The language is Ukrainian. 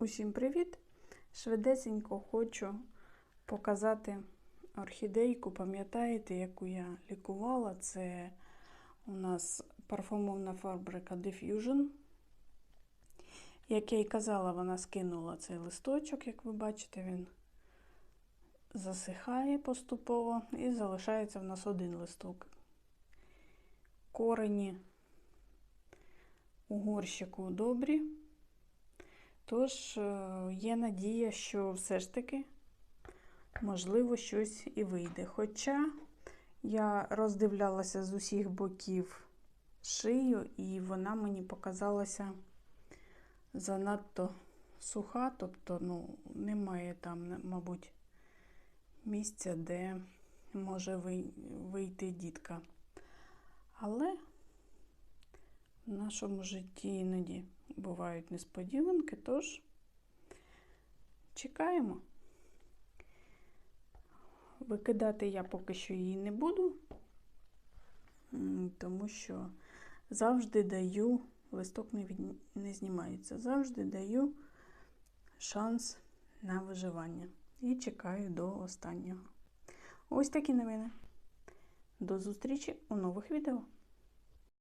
Усім привіт! Швидесенько хочу показати орхідейку. Пам'ятаєте, яку я лікувала? Це у нас парфумовна фабрика Diffusion. Як я й казала, вона скинула цей листочок, як ви бачите, він засихає поступово і залишається в нас один листок. Корені у горщику добрі. Тож е, є надія, що все ж таки, можливо, щось і вийде. Хоча я роздивлялася з усіх боків шию, і вона мені показалася занадто суха, тобто ну, немає там, мабуть, місця, де може вийти дітка. Але в нашому житті іноді бувають несподіванки, тож чекаємо. Викидати я поки що її не буду, тому що завжди даю, листок не, від... не знімається, завжди даю шанс на виживання. І чекаю до останнього. Ось такі новини. До зустрічі у нових відео.